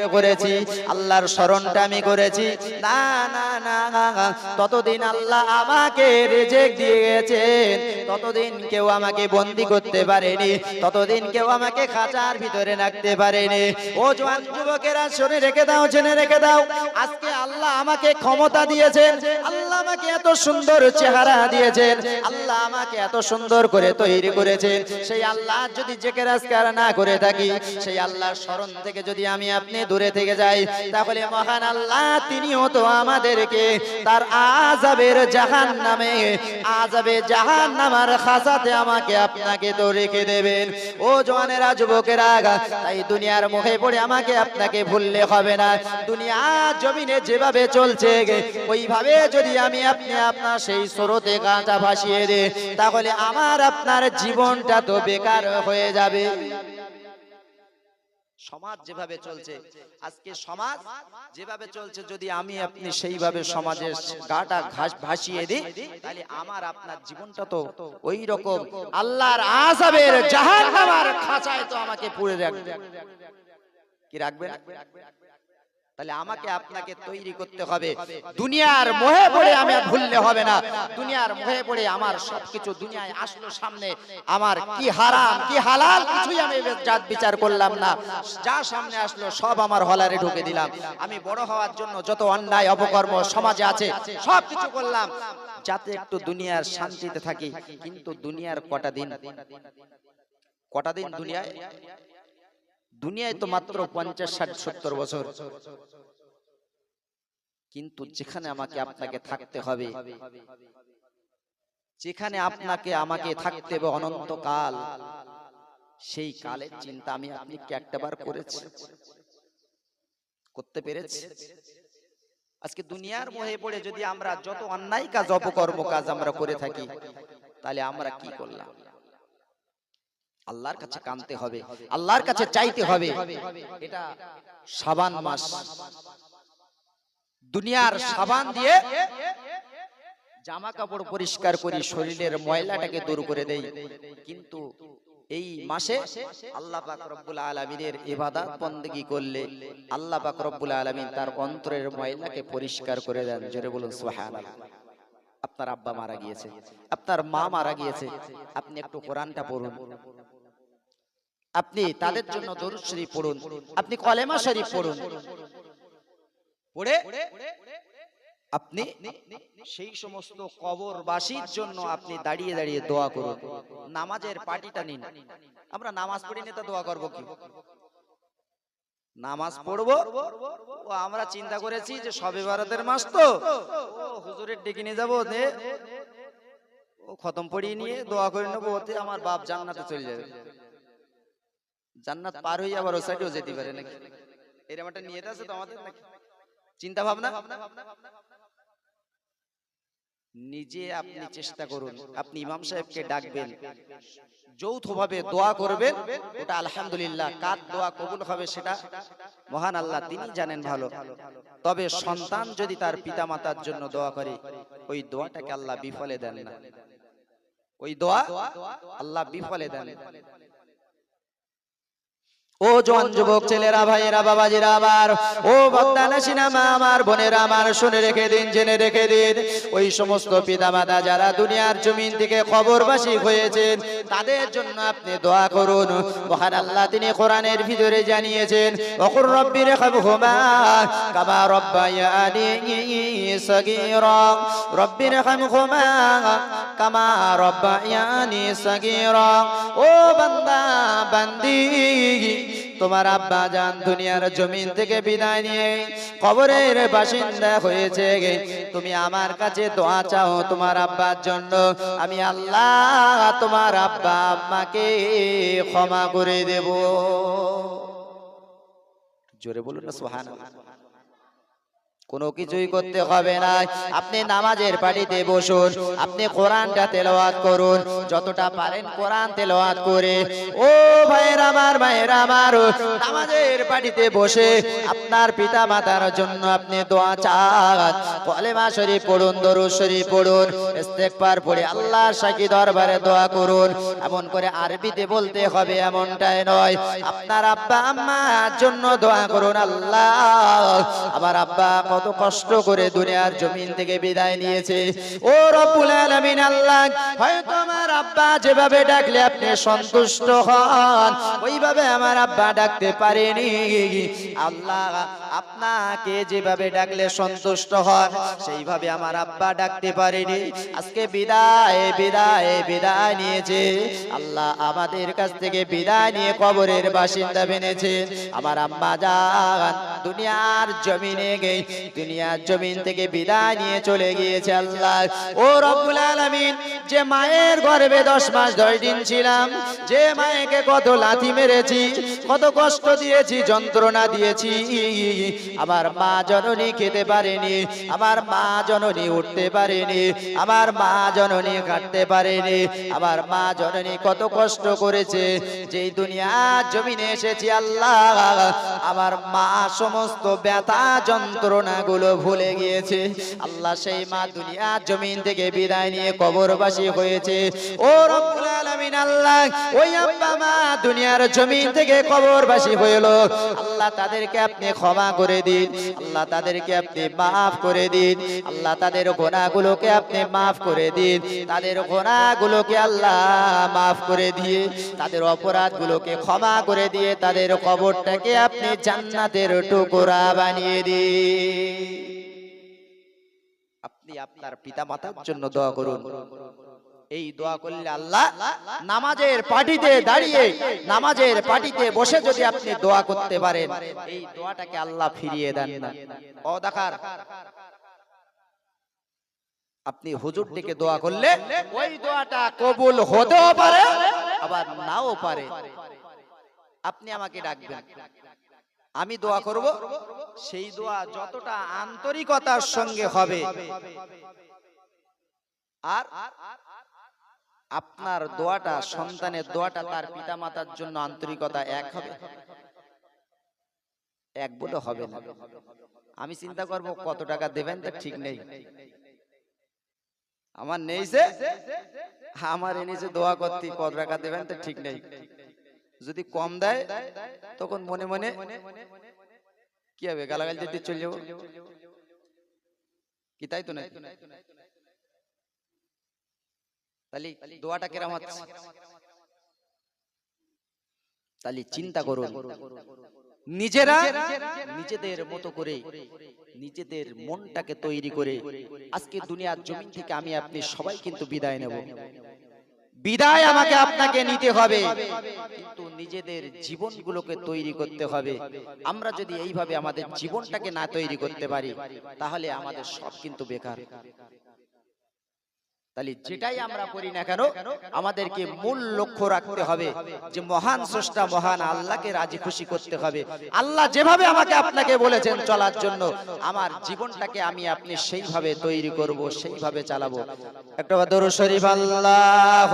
জিকির করেছি, আল্লাহর স্মরণটা আমি করেছি। না না না, ততদিন আল্লাহ আমাকে রেজেক দিয়েছেন। ততদিন কেউ আমাকে বন্দি করতে পারেনি। ততদিন কেউ আমাকে খাঁচার ভিতরে রাখতে পারেনি। ও জোয়ান যুবকেরা, শুনে রেখে দাও, জেনে রেখে দাও। আজকে আল্লাহ আমাকে ক্ষমতা দিয়েছেন। আল্লাহ আমাকে এত সুন্দর চেহারা দিয়েছেন। আল্লাহ আমাকে এত সুন্দর করে তৈরি করেছেন। সেই আল্লাহ যদি জেকে রাজকার না করে থাকি, সেই আল্লাহর স্মরণ থেকে যদি আমি আপনি দূরে থেকে যাই তাহলে মহান আল্লাহ তিনিও তো আমাদেরকে তার আজাবের জাহান নামে আজাবে জাহান নামার খাসাতে আমাকে আপনাকে তো রেখে দেবেন। ও জওয়ানেরা, যুবকেরা, তাই দুনিয়ার মুখে পড়ে আমাকে আপনাকে ভুললে হবে না। দুনিয়া জমিনে যেভাবে চলছে, ওইভাবে যদি আমি আপনি আপনার সেই স্রোতে গাঁজা ভাসিয়ে দে তাহলে আমার আপনার জীবনটা তো বেকার হয়ে যাবে। সমাজ যেভাবে চলছে আজকে সমাজ যেভাবে চলছে যদি আমি আপনি সেইভাবে সমাজের গাটা ঘাস ভাসিয়ে দিই তাহলে আমার আপনার জীবনটা তো ওই রকম আল্লাহর আযাবের জাহান্নামের খাঁচায় তো আমাকে পুরে রাখবে। কি রাখবেন? তাহলে আমাকে আপনাকে তৈরি করতে হবে। দুনিয়ার মোহে পড়ে আমি ভুললে হবে না। দুনিয়ার মোহে পড়ে আমার সবকিছু দুনিয়ায় আসলো সামনে। আমার কি হারাম কি হালাল কিছুই আমি জাত বিচার করলাম না। যা সামনে আসলো সব আমার হলারে ঢুকে দিলাম। আমি বড় হওয়ার জন্য যত অন্যায় অপকর্ম সমাজে আছে সব কিছু করলাম। যাতে একটু দুনিয়ার শান্তিতে থাকি। কিন্তু দুনিয়ার কটা দিন? কটা দিন দুনিয়ায়? দুনিয়ায় তো মাত্র পঞ্চাশ ষাট সত্তর বছর। কিন্তু যেখানে আমাকে আপনাকে থাকতে হবে যেখানে আপনাকে আমাকে থাকতে হবে অনন্তকাল সেই কালের চিন্তা আমি আপনি কি একটাবার করেছি? করতে পেরেছি? আজকে দুনিয়ার মোহে পড়ে যদি আমরা যত অন্যায় কাজ অপকর্ম কাজ আমরা করে থাকি তাহলে আমরা কি করলাম? আল্লাহর কাছে কানতে হবে আল্লাহর কাছে চাইতে হবে। এটা সাবান মাস। দুনিয়ার সাবান দিয়ে জামা কাপড় পরিষ্কার করি শরীরের ময়লাটাকে দূর করে দেই। কিন্তু এই মাসে আল্লাহ পাক রব্বুল আলামিনের ইবাদত বندگی করলে আল্লাহ পাক রব্বুল আলামিন তার অন্তরের ময়লাকে পরিষ্কার করে দেন। জোরে বলুন সুবহানাল্লাহ। আপনার আব্বা মারা গিয়েছে। আপনার মা মারা গিয়েছে। আপনি একটু কোরআনটা পড়ুন। আপনি তাদের জন্য দরুদ শরীফ পড়ুন আপনি কলেমা শরীফ পড়ুন। পড়ে আপনি সেই সমস্ত কবরবাসীর জন্য আপনি দাঁড়িয়ে দাঁড়িয়ে দোয়া করুন। নামাজের পাটিটা নিন। আমরা নামাজ পড়ি নিতে দোয়া করব কি? নামাজ পড়ব ও আমরা চিন্তা করেছি যে সবে ভারতের মাস তো। ও হুজুরের ডেকে নিয়ে যাব ও খতম পড়িয়ে নিয়ে দোয়া করে নেব ওতে আমার বাপ জান্নাতে চলে যাবে। জান্নাত পার হয়ে আবার ও সাইডেও যেতে পারে নাকি? এরকম একটা নিয়ত আছে তো আমাদের নাকি? চিন্তা ভাবনা? নিজে আপনি চেষ্টা করুন। আপনি ইমাম সাহেবকে ডাকবেন। যৌথভাবে দোয়া করবেন। ওটা আলহামদুলিল্লাহ। কার দোয়া কবুল হবে সেটা মহান আল্লাহ তিনি জানেন ভালো। তবে সন্তান যদি তার পিতামাতার জন্য দোয়া করে ওই দোয়াটাকে আল্লাহ বিফলে দেন না। ওই দোয়া আল্লাহ বিফলে দেন। ও জোয়ান যুবক ছেলেরা ভাইয়েরা বাবাজিরা আমার ও ভক্তানা সিনেমা আমার বোনেরা আমার শুনে রেখে দিন জেনে রেখে দিন। ওই সমস্ত পিতামাতা যারা দুনিয়ার জমিন থেকে খবরবাসী হয়েছেন তাদের জন্য আপনি দোয়া করুন। মহান আল্লাহ তিনি কোরআনের ভিতরে জানিয়েছেন অকুর রব্বি রব্বির খাবহুমা কামা রব্বায়ানি সগীরা। রব্বির খাবহুমা কামা রব্বায়ানি সগীরা। ও বান্দা বান্দি তোমার আব্বা যান দুনিয়ার জমিন থেকে বিদায় নিয়ে কবরের বাসিন্দা হয়েছে গে। তুমি আমার কাছে দোয়া চাও তোমার আব্বার জন্য। আমি আল্লাহ তোমার আব্বা আম্মাকে ক্ষমা করে দেব। জোরে বলুন না, সুবহানাল্লাহ। কোনো কিছুই করতে হবে না। আপনি নামাজের পাটিতে বসুন। আপনি কোরআনটা তেলাওয়াত করুন। যতটা পারেন কোরআন তেলাওয়াত করে। ও ভাইয়ের আমার ভাইয়ের আমার নামাজের পাটিতে বসে আপনার পিতা মাতার জন্য আপনি দোয়া চান। কলেমা শরীফ পড়ুন দরুদ শরীফ পড়ুন ইস্তেগফার পড়ে আল্লাহর সাকি দরবারে দোয়া করুন। এমন করে আরবিতে বলতে হবে এমনটাই নয়। আপনার আব্বা আম্মার জন্য দোয়া করুন আল্লাহ। আমার আব্বা কত কষ্ট করে দুনিয়ার জমিন থেকে বিদায় নিয়েছে। ও রব্বুল আলামিন আল্লাহ, হয়তো আমার আব্বা যেভাবে ডাকলে আপনি সন্তুষ্ট হন, ওইভাবে আমার আব্বা ডাকতে পারেনি। আল্লাহ আপনাকে যেভাবে ডাকলে সন্তুষ্ট হন, সেইভাবে আমার আব্বা ডাকতে পারেনি। আজকে বিদায় বিদায় বিদায় নিয়েছে। আল্লাহ আমাদের কাছ থেকে বিদায় নিয়ে কবরের বাসিন্দা বেনেছে। আমার আম্মা যান, দুনিয়ার জমিনে গে দুনিয়ার জমিন থেকে বিদায় নিয়ে চলে গিয়েছে আল্লাহ। ও রব্বুল আলামিন, যে মায়ের গর্ভে দশ মাস দশ দিন ছিলাম, যে মায়েকে কত লাথি মেরেছি, কত কষ্ট দিয়েছি, যন্ত্রণা দিয়েছি, আমার মা জননী খেতে পারেনি, আমার মা জননী উঠতে পারেনি, আমার মা জননী কাটতে পারেনি, আমার মা জননী কত কষ্ট করেছে, যেই দুনিয়ার জমিনে এসেছি আল্লাহ। আমার মা সমস্ত ব্যথা যন্ত্রণাগুলো ভুলে গিয়েছে। আল্লাহ সেই মা দুনিয়ার জমিন থেকে বিদায় নিয়ে কবরবাসী হয়েছে। ও রব্বুল আলামিন আল্লাহ, ওই আব্বা মা দুনিয়ার জমিন থেকে কবরবাসী হইল। আল্লাহ তাদেরকে আপনি ক্ষমা করে দিন। আল্লাহ তাদেরকে আপনি মাফ করে দিন। আল্লাহ তাদের গোনাগুলোকে আপনি মাফ করে দিন। তাদের গোনাগুলোকে আল্লাহ মাফ করে দিয়ে, তাদের অপরাধগুলোকে ক্ষমা করে দিয়ে, তাদের কবরটাকে আপনি জান্নাতের টুকরা বানিয়ে দিন। আপনি আপনার পিতা মাতার জন্য দোয়া করুন। এই দোয়া করলে আল্লাহ নামাজের পাটিতে দাঁড়িয়ে নামাজের পাটিতে বসে যদি আপনি দোয়া করতে পারেন এই দোয়াটাকে আল্লাহ ফিরিয়ে দেন না। ও দেখার আপনি হুজুর ডেকে দোয়া করলে ওই দোয়াটা কবুল হতেও পারে আবার নাও পারে। আপনি আমাকে ডাকবেন। আমি দোয়া করব সেই দোয়া যতটা আন্তরিকতার সঙ্গে হবে। আর আপনার দোয়াটা সন্তানের দোয়াটা তার পিতা মাতার জন্য আন্তরিকতা এক হবে। এক বলে হবে না। আমি চিন্তা করব কত টাকা দেবেন তা ঠিক নেই। আমার নেই যে আমার এনেছে দোয়া করতে কত টাকা দেবেন তা ঠিক নেই। যদি কম দেয়, তখন মনে মনে কি হবে? গালাগাল দিতে চলে যাব? কি তাই তো না তাহলে দোয়াটা কেরাম হচ্ছে তাহলে চিন্তা করুন। নিজেরা নিজেদের মতো করে, নিজেদের মনটাকে তৈরি করে, আজকে দুনিয়ার জমিন থেকে আমি আপনি সবাই কিন্তু বিদায় নেব। বিদায় আমাকে আপনাকে নিতে হবে। কিন্তু নিজেদের জীবনগুলোকে তৈরি করতে হবে। আমরা যদি এইভাবে আমাদের জীবনটাকে না তৈরি করতে পারি তাহলে আমাদের সব কিন্তু বেকার। তাহলে যেটাই আমরা করি না কেন আমাদেরকে মূল লক্ষ্য রাখতে হবে যে মহান স্রষ্টা মহান আল্লাহকে রাজি খুশি করতে হবে। আল্লাহ যেভাবে আমাকে আপনাকে বলেছেন চলার জন্য আমার জীবনটাকে আমি আপনি সেইভাবে তৈরি করব সেইভাবে চালাবো। একটা দরুদ শরীফ আল্লাহ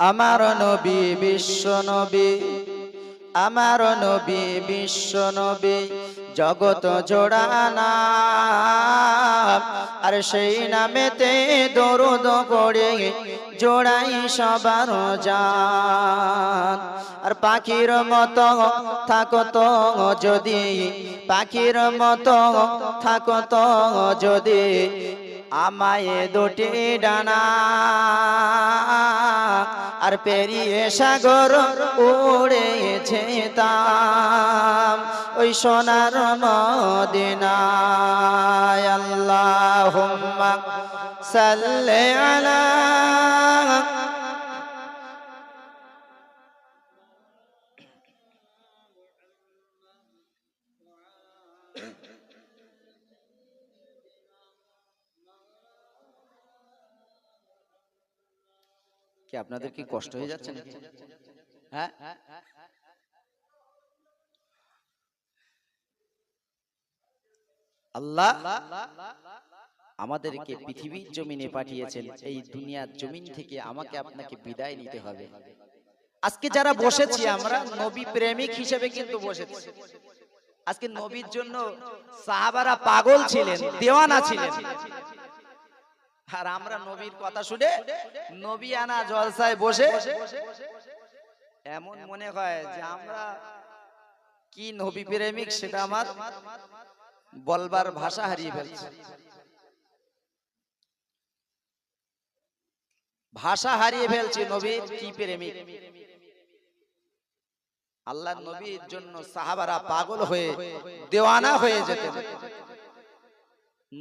আমার নবী বিশ্ব নবী, আমার নবী বিশ্ব নবী জগত জোড়ানা আর সেই নামেতে দরুদ পড়ে জোড়াই সবার জান। আর পাখির মতো থাকতো যদি, পাখির মতো থাকতো যদি আমায় দুটি ডানা আর পেরিয়ে সাগর উড়েছে তাম। ওই সোনার মদিনায় আল্লাহ সাল্লে আলা আপনাদের কি কষ্ট হয়ে যাচ্ছে নাকি? হ্যাঁ? আল্লাহ আমাদেরকে পৃথিবীর জমিনে পাঠিয়েছেন এই দুনিয়ার জমিন থেকে আমাকে আপনাকে বিদায় নিতে হবে। আজকে যারা বসেছি আমরা নবী প্রেমিক হিসেবে কিন্তু বসেছি। আজকে নবীর জন্য সাহাবারা পাগল ছিলেন দেওয়ানা ছিলেন। আর আমরা নবীর কথা শুনে নবী আনা জলসায় বসে এমন মনে হয় যে আমরা কি নবী প্রেমিক সেটা আমার বলবার ভাষা হারিয়ে ফেলছে। ভাষা হারিয়ে ফেলছে নবীর কি প্রেমিক। আল্লাহ নবীর জন্য সাহাবারা পাগল হয়ে দেওয়ানা হয়ে যেতেন।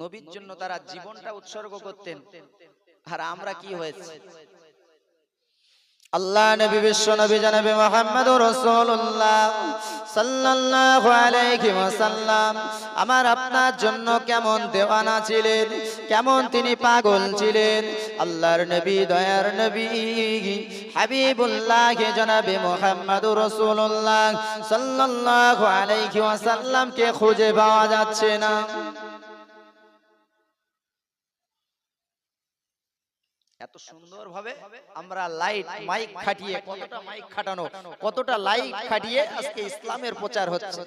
নবীর জন্য তারা জীবনটা উৎসর্গ করতেন। আর আমরা কি হয়েছে? আল্লাহ নবী বিশ্ব নবী জানাবে মোহাম্মদ রাসূলুল্লাহ সাল্লাল্লাহু আলাইহি ওয়াসাল্লাম। আমার আপনার জন্য কেমন দেওয়ানা ছিলেন? কেমন তিনি পাগল ছিলেন? আল্লাহর নবী দয়ার নবী হাবিবুল্লাহ জনাবে মোহাম্মদ রাসূলুল্লাহ সাল্লাল্লাহু আলাইহি ওয়াসাল্লামকে খুঁজে পাওয়া যাচ্ছে না। এত সুন্দর ভাবে আমরা লাইট মাইক খাটিয়ে কতটা মাইক খাটানো কতটা লাইট খাটিয়ে আজকে ইসলামের প্রচার হচ্ছে।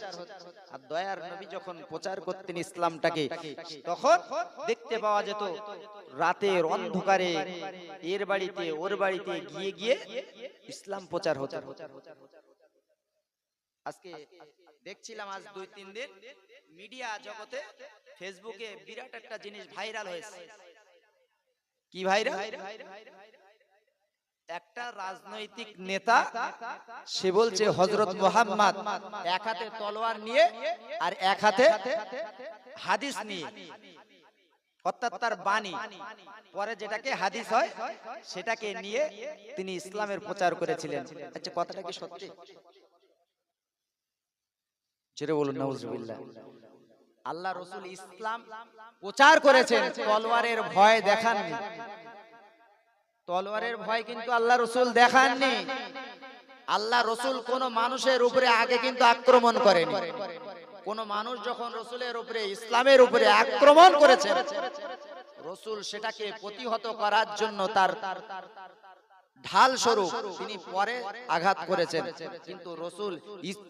আর দয়ার নবী যখন প্রচার করতেন ইসলামটাকে তখন দেখতে পাওয়া যেত রাতের অন্ধকারে এর বাড়িতে ওর বাড়িতে গিয়ে গিয়ে ইসলাম প্রচার হতো। আজকে দেখছিলাম আজ দুই তিন দিন মিডিয়া জগতে ফেসবুকে বিরাট একটা জিনিস ভাইরাল হয়েছে। কি ভাইরা? একটা রাজনৈতিক নেতা, সে বলছে হজরত মোহাম্মদ, এক হাতে তলোয়ার নিয়ে আর এক হাতে হাদিস নিয়ে। অর্থাৎ তার বাণী। পরে যেটাকে হাদিস হয়, সেটাকে নিয়ে তিনি ইসলামের প্রচার করেছিলেন। আচ্ছা কথাটা কি সত্যি? জোরে বলুন আল্লাহ রসুল ইসলাম প্রচার করেছেন তলোয়ারের ভয় দেখাননি। তলোয়ারের ভয় কিন্তু আল্লাহ রসুল দেখাননি। আল্লাহ রসুল কোন মানুষের উপরে আগে কিন্তু আক্রমণ করেনি। কোন মানুষ যখন রসুলের উপরে ইসলামের উপরে আক্রমণ করেছে রসুল সেটাকে প্রতিহত করার জন্য তার ঢাল স্বরূপ তিনি পরে আঘাত করেছেন। কিন্তু রসুল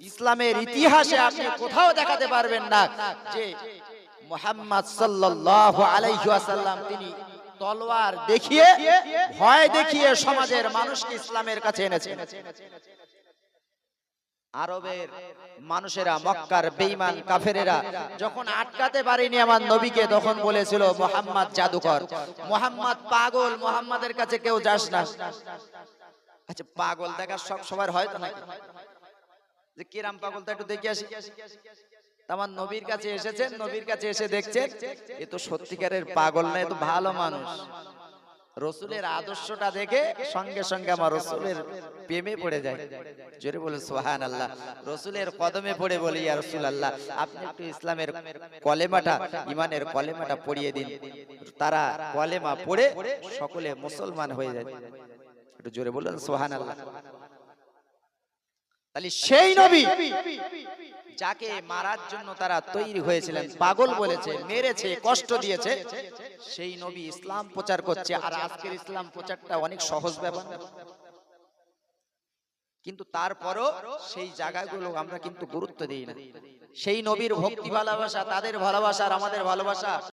ইসলামের ইতিহাসে আপনি কোথাও দেখাতে পারবেন না যে মোহাম্মদ সাল্লাল্লাহু আলাইহি ওয়াসাল্লাম তিনি তলোয়ার দেখিয়ে ভয় দেখিয়ে সমাজের মানুষকে ইসলামের কাছে এনেছেন। আরবের মানুষেরা মক্কার বেঈমান কাফেরেরা যখন আটকাতে পারেনি আমার নবীকে তখন বলেছিল মোহাম্মদ জাদুকর। মোহাম্মদ পাগল মোহাম্মদের কাছে কেউ যাস না। আচ্ছা পাগল দেখার সব সবার হয় তো নাকি? যে কিরাম পাগল তা একটু দেখে আসি। তা আমার নবীর কাছে এসেছেন নবীর কাছে এসে দেখছেন এ তো সত্যিকারের পাগল না এ তো ভালো মানুষ। রসুলের আদর্শটা দেখে সঙ্গে সঙ্গে আমার রসুলের প্রেমে পড়ে যায়। জোরে বলে সোহান আল্লাহ রসুলের কদমে পড়ে বলি ইয়া রসুল আল্লাহ আপনি একটু ইসলামের কলেমাটা ইমানের কলেমাটা পড়িয়ে দিন। তারা কলেমা পড়ে সকলে মুসলমান হয়ে যায়। একটু জোরে বললেন সোহান আল্লাহ তাহলে সেই নবী যাকে মারার জন্য তারা তৈরি হয়েছিলেন পাগল বলেছে মেরেছে কষ্ট দিয়েছে। সেই নবী ইসলাম প্রচার করছে আর আজকের ইসলাম প্রচারটা অনেক সহজ ব্যাপার। কিন্তু তারপরও সেই জায়গাগুলো আমরা কিন্তু গুরুত্ব দিই না। সেই নবীর ভক্তি ভালোবাসা তাদের ভালোবাসা আর আমাদের ভালোবাসা